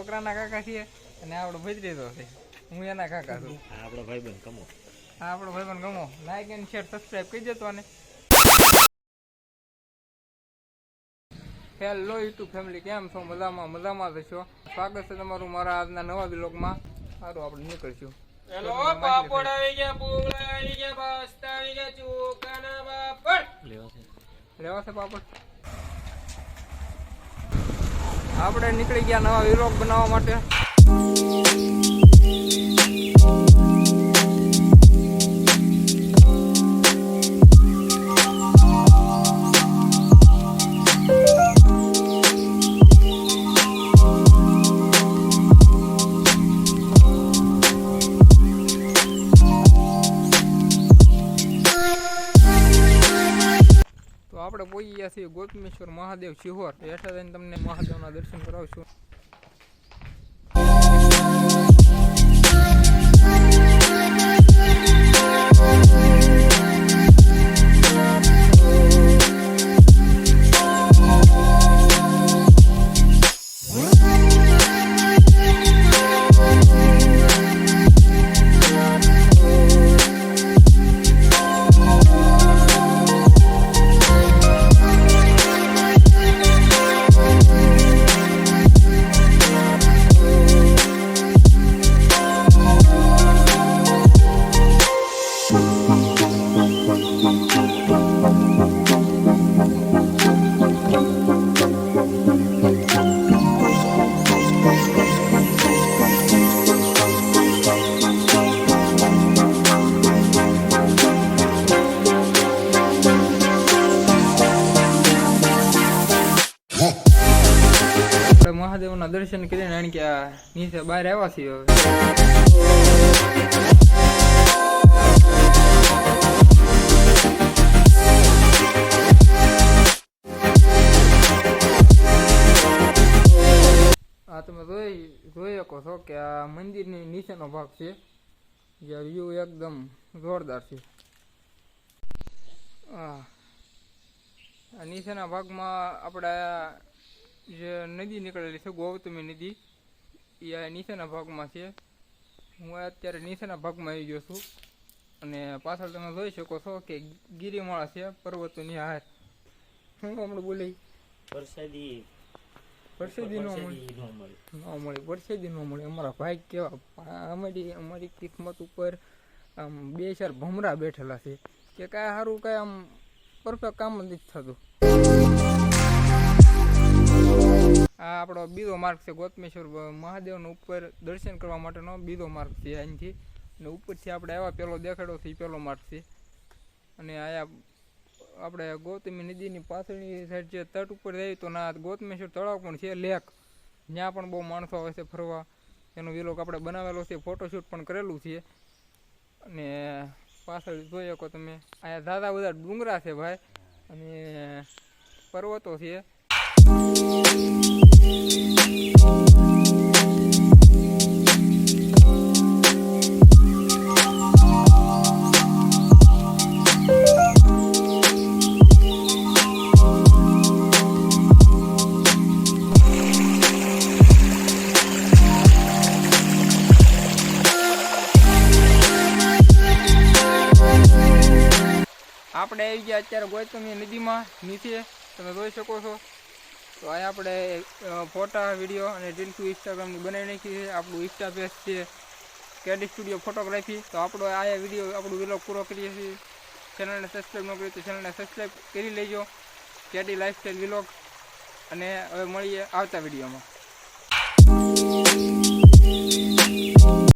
છોકરાના કાકા છીએ અને આપણો ભજરીતો છે. હું એના કાકા છું. આ ભાઈ બન કમો. આ આપણો બન ગમો લાઈક એન્ડ શેર સબસ્ક્રાઈબ કરી દેતો અને હેલો યુટ્યુબ ફેમિલી કેમ છો? મજામાં મજામાં થશો સ્વાગત છે તમારું મારા આજના નવા બ્લોગમાં સારું આપણે નીકળશું. હેલો પાપડ આવી ગયા પૂગળા આવી ગયા પાસ્તા આવી ગયા ચોખાના પાપડ. લેવા છે. લેવા છે પાપડ? આપણે નીકળી ગયા નવા વિરોગ બનાવવા માટે. તો આપણે પોઈ ગયા છીએ ગોતમેશ્વર મહાદેવ શિહોર. હેઠળ તમને મહાદેવના દર્શન કરાવશું. આપણે દર્શન કરીને કારણ કે આ નીચે બહાર આવ્યા છીએ આ તમે જોઈ જોઈ શકો છો કે આ મંદિરની નીચેનો ભાગ છે જે વ્યૂ એકદમ જોરદાર છે. આ નીચેના ભાગમાં આપણે જે નદી નીકળેલી છે ગૌતમી નદી એ આ નીચેના ભાગમાં છે. હું અત્યારે નીચેના ભાગમાં આવી ગયો છું. અને પાછળ તમે જોઈ શકો છો કે ગિરિમાળા છે પર્વતોની હાર. હું હમણાં બોલી. વરસાદી વરસાદી ન મળે. ન મળે. પરસેદી ન મળે. અમારા ભાઈ કેવા અમારી અમારી કિસ્મત ઉપર આમ બે ચાર ભમરા બેઠેલા છે. કે કાંઈ સારું કાંઈ આમ પરફેક્ટ કામ નથી થતું. આ આપણો બીજો માર્ગ છે ગોતમેશ્વર મહાદેવનો ઉપર દર્શન કરવા માટેનો બીજો માર્ગ છે અહીંથી. અને ઉપરથી આપણે આવ્યા પેલો દેખાડો છે એ પેલો માર્ગ છે. અને આયા આપણે ગૌતમી નદીની પાછળની સાઈડ જે તટ ઉપર જઈએ તો ના, ગૌતમેશ્વર તળાવ પણ છે લેક ત્યાં પણ બહુ માણસો આવે છે ફરવા. એનો વિલોક આપણે બનાવેલો છે ફોટોશૂટ પણ કરેલું છે. અને પાછળ જોઈ શકો તમે અહીંયા દાદા બધા ડુંગરા છે ભાઈ. અને પર્વતો છે. આપણે આવી ગયા અત્યારે ગૌતમી નદીમાં નીચે. તમે જોઈ શકો છો. તો અહીંયા આપણે ફોટા વીડિયો અને રીલ્સુ ઇન્સ્ટાગ્રામ બનાવી નાખી છે. આપણું ઇન્સ્ટા પેજ છે કેડી સ્ટુડિયો ફોટોગ્રાફી તો આપણો આ વીડિયો આપણું વિલોગ પૂરો કરીએ છીએ. ચેનલને સબસ્ક્રાઈબ ન કરી તો ચેનલને સબસ્ક્રાઈબ કરી લેજો. કેડી લાઈફસ્ટાઈલ વિલોગ અને હવે મળીએ આવતા વિડીયોમાં